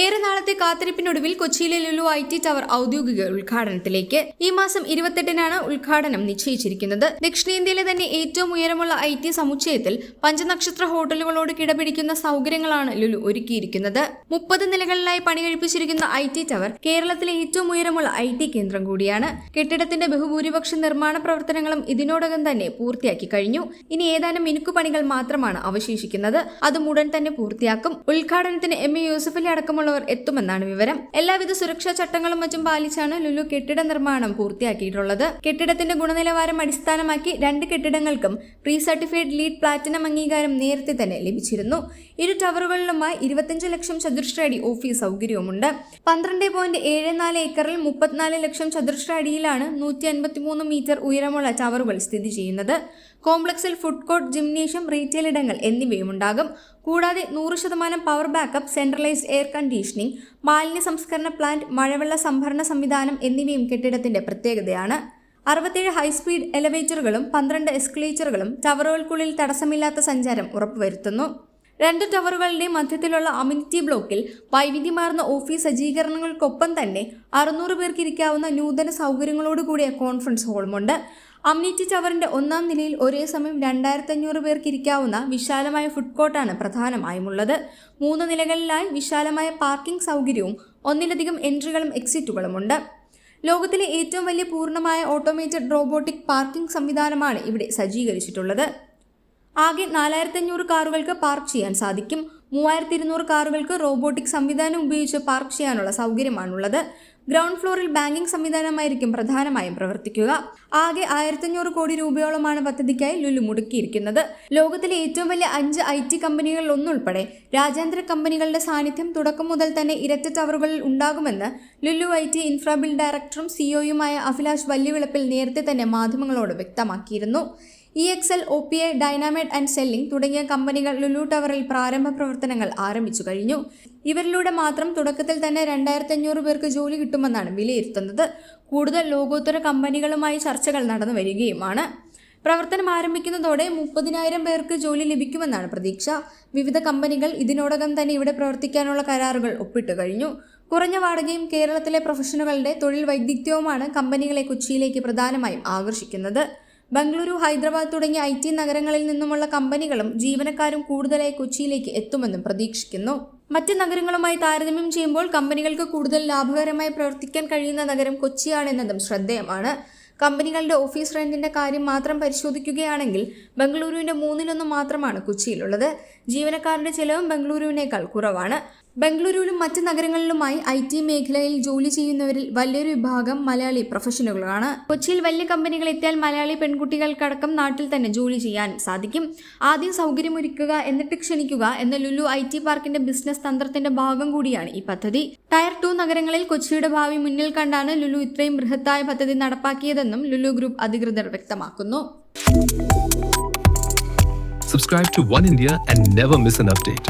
ഏറെ നാളത്തെ കാത്തിരിപ്പിനൊടുവിൽ കൊച്ചിയിലെ ലുലു ഐ ടി ടവർ ഔദ്യോഗിക ഉദ്ഘാടനത്തിലേക്ക് ഈ മാസം ഇരുപത്തെട്ടിനാണ് ഉദ്ഘാടനം നിശ്ചയിച്ചിരിക്കുന്നത്. ദക്ഷിണേന്ത്യയിലെ തന്നെ ഏറ്റവും ഉയരമുള്ള ഐ ടി സമുച്ചയത്തിൽ പഞ്ചനക്ഷത്ര ഹോട്ടലുകളോട് കിടപിടിക്കുന്ന സൗകര്യങ്ങളാണ് ലുലു ഒരുക്കിയിരിക്കുന്നത്. മുപ്പത് നിലകളിലായി പണി കഴിപ്പിച്ചിരിക്കുന്ന ഐ ടി ടവർ കേരളത്തിലെ ഏറ്റവും ഉയരമുള്ള ഐ ടി കേന്ദ്രം കൂടിയാണ്. കെട്ടിടത്തിന്റെ ബഹുഭൂരിപക്ഷ നിർമ്മാണ പ്രവർത്തനങ്ങളും ഇതിനോടകം തന്നെ പൂർത്തിയാക്കി കഴിഞ്ഞു. ഇനി ഏതാനും മിനുക്കുപണികൾ മാത്രമാണ് അവശേഷിക്കുന്നത്. അതും ഉടൻ തന്നെ പൂർത്തിയാക്കും. ഉദ്ഘാടനത്തിന് എം എ യൂസഫലി അടക്കമുള്ളവർ എത്തുമെന്നാണ് വിവരം. എല്ലാവിധ സുരക്ഷാ ചട്ടങ്ങളും മറ്റും പാലിച്ചാണ് ലുലു കെട്ടിട നിർമ്മാണം പൂർത്തിയാക്കിയിട്ടുള്ളത്. കെട്ടിടത്തിന്റെ ഗുണനിലവാരം അടിസ്ഥാനമാക്കി രണ്ട് കെട്ടിടങ്ങൾക്കും പ്രീ സർട്ടിഫൈഡ് ലീഡ് പ്ലാറ്റിനം അംഗീകാരം നേരത്തെ തന്നെ ലഭിച്ചിരുന്നു. ഇരു ടവറുകളിലുമായി ഇരുപത്തിയഞ്ച് ലക്ഷം ചതുരശ്ര അടി ഓഫീസ് സൗകര്യവുമുണ്ട്. പന്ത്രണ്ട് പോയിന്റ് ഏഴ് നാല് ഏക്കറിൽ മുപ്പത്തിനാല് ലക്ഷം ചതുരശ്ര അടിയിലാണ് നൂറ്റി അൻപത്തിമൂന്ന് മീറ്റർ ഉയരമുള്ള ടവറുകൾ സ്ഥിതി ചെയ്യുന്നത്. കോംപ്ലക്സിൽ ഫുഡ് കോർട്ട് ജിംനേഷ്യം റീറ്റെയിൽ ഇടങ്ങൾ എന്നിവയും ഉണ്ടാകും കൂടാതെ നൂറ് ശതമാനം power backup centralised air conditioning മാലിന്യ സംസ്കരണ പ്ലാന്റ് മഴവെള്ള സംഭരണ സംവിധാനം എന്നിവയും കെട്ടിടത്തിന്റെ പ്രത്യേകതയാണ്. അറുപത്തേഴ് ഹൈസ്പീഡ് എലവേറ്ററുകളും പന്ത്രണ്ട് എസ്കലേറ്ററുകളും ടവറുകൾക്കുള്ളിൽ തടസ്സമില്ലാത്ത സഞ്ചാരം ഉറപ്പുവരുത്തുന്നു. രണ്ട് ടവറുകളുടെ മധ്യത്തിലുള്ള അമ്യൂണിറ്റി ബ്ലോക്കിൽ വൈവിധ്യമാർന്ന ഓഫീസ് സജ്ജീകരണങ്ങൾക്കൊപ്പം തന്നെ അറുന്നൂറ് പേർക്ക് ഇരിക്കാവുന്ന നൂതന സൗകര്യങ്ങളോടുകൂടിയ കോൺഫറൻസ് ഹാളുമുണ്ട്. അമ്യൂണിറ്റി ടവറിന്റെ ഒന്നാം നിലയിൽ ഒരേ സമയം രണ്ടായിരത്തി അഞ്ഞൂറ് പേർക്ക് ഇരിക്കാവുന്ന വിശാലമായ ഫുഡ് കോർട്ടാണ് പ്രധാനമായുമുള്ളത്. മൂന്ന് നിലകളിലായി വിശാലമായ പാർക്കിംഗ് സൗകര്യവും ഒന്നിലധികം എൻട്രികളും എക്സിറ്റുകളുമുണ്ട്. ലോകത്തിലെ ഏറ്റവും വലിയ പൂർണമായ ഓട്ടോമേറ്റഡ് റോബോട്ടിക് പാർക്കിംഗ് സംവിധാനമാണ് ഇവിടെ സജ്ജീകരിച്ചിട്ടുള്ളത്. ആകെ നാലായിരത്തി അഞ്ഞൂറ് കാറുകൾക്ക് പാർക്ക് ചെയ്യാൻ സാധിക്കും. മൂവായിരത്തി ഇരുന്നൂറ് കാറുകൾക്ക് റോബോട്ടിക് സംവിധാനം ഉപയോഗിച്ച് പാർക്ക് ചെയ്യാനുള്ള സൗകര്യമാണുള്ളത്. ഗ്രൗണ്ട് ഫ്ലോറിൽ ബാങ്കിംഗ് സംവിധാനമായിരിക്കും പ്രധാനമായും പ്രവർത്തിക്കുക. ആകെ ആയിരത്തഞ്ഞൂറ് കോടി രൂപയോളമാണ് പദ്ധതിക്കായി ലുലു മുടക്കിയിരിക്കുന്നത്. ലോകത്തിലെ ഏറ്റവും വലിയ അഞ്ച് ഐ ടി കമ്പനികളിൽ ഒന്നുൾപ്പെടെ രാജ്യാന്തര കമ്പനികളുടെ സാന്നിധ്യം തുടക്കം മുതൽ തന്നെ ഇരട്ട ടവറുകളിൽ ഉണ്ടാകുമെന്ന് ലുലു ഐ ടി ഇൻഫ്രാബിൽ ഡയറക്ടറും സിഒയുമായ അഭിലാഷ് വല്യവിളപ്പിൽ നേരത്തെ തന്നെ മാധ്യമങ്ങളോട് വ്യക്തമാക്കിയിരുന്നു. E X L O P A Dynamate and selling തുടങ്ങിയ കമ്പനികൾ ലുലു ടവറിൽ പ്രാരംഭ പ്രവർത്തനങ്ങൾ ആരംഭിച്ചു കഴിഞ്ഞു. ഇവരിലൂടെ മാത്രം തുടക്കത്തിൽ തന്നെ രണ്ടായിരത്തി അഞ്ഞൂറ് പേർക്ക് ജോലി കിട്ടുമെന്നാണ് വിലയിരുത്തുന്നത്. കൂടുതൽ ലോകോത്തര കമ്പനികളുമായി ചർച്ചകൾ നടന്നു വരികയുമാണ്. പ്രവർത്തനം ആരംഭിക്കുന്നതോടെ മുപ്പതിനായിരം പേർക്ക് ജോലി ലഭിക്കുമെന്നാണ് പ്രതീക്ഷ. വിവിധ കമ്പനികൾ ഇതിനോടകം തന്നെ ഇവിടെ പ്രവർത്തിക്കാനുള്ള കരാറുകൾ ഒപ്പിട്ടു കഴിഞ്ഞു. കുറഞ്ഞ വാടകയും കേരളത്തിലെ പ്രൊഫഷണലുകളുടെ തൊഴിൽ വൈദഗ്ധ്യവുമാണ് കമ്പനികളെ കൊച്ചിയിലേക്ക് പ്രധാനമായും ആകർഷിക്കുന്നത്. ബംഗളൂരു ഹൈദരാബാദ് തുടങ്ങിയ ഐ ടി നഗരങ്ങളിൽ നിന്നുമുള്ള കമ്പനികളും ജീവനക്കാരും കൂടുതലായി കൊച്ചിയിലേക്ക് എത്തുമെന്നും പ്രതീക്ഷിക്കുന്നു. മറ്റ് നഗരങ്ങളുമായി താരതമ്യം ചെയ്യുമ്പോൾ കമ്പനികൾക്ക് കൂടുതൽ ലാഭകരമായി പ്രവർത്തിക്കാൻ കഴിയുന്ന നഗരം കൊച്ചിയാണെന്നതും ശ്രദ്ധേയമാണ്. കമ്പനികളുടെ ഓഫീസ് റെന്റിന്റെ കാര്യം മാത്രം പരിശോധിക്കുകയാണെങ്കിൽ ബംഗളൂരുവിന്റെ മൂന്നിലൊന്ന് മാത്രമാണ് കൊച്ചിയിലുള്ളത്. ജീവനക്കാരുടെ ചെലവും ബംഗളൂരുവിനേക്കാൾ കുറവാണ്. ബംഗളൂരുവിലും മറ്റ് നഗരങ്ങളിലുമായി ഐ ടി മേഖലയിൽ ജോലി ചെയ്യുന്നവരിൽ വലിയൊരു വിഭാഗം മലയാളി പ്രൊഫഷണലുകളാണ് കൊച്ചിയിൽ വലിയ കമ്പനികൾ എത്തിയാൽ മലയാളി പെൺകുട്ടികൾക്കടക്കം നാട്ടിൽ തന്നെ ജോലി ചെയ്യാൻ സാധിക്കും. ആദ്യം സൗകര്യമൊരുക്കുക എന്നിട്ട് ക്ഷണിക്കുക എന്ന ലുലു ഐ ടി പാർക്കിന്റെ ബിസിനസ് തന്ത്രത്തിന്റെ ഭാഗം കൂടിയാണ് ഈ പദ്ധതി. ടയർ ടു നഗരങ്ങളിൽ കൊച്ചിയുടെ ഭാവി മുന്നിൽ കണ്ടാണ് ലുലു ഇത്രയും ബൃഹത്തായ പദ്ധതി നടപ്പാക്കിയതെന്നും ലുലു ഗ്രൂപ്പ് അധികൃതർ വ്യക്തമാക്കുന്നു. Subscribe to One India and never miss an update.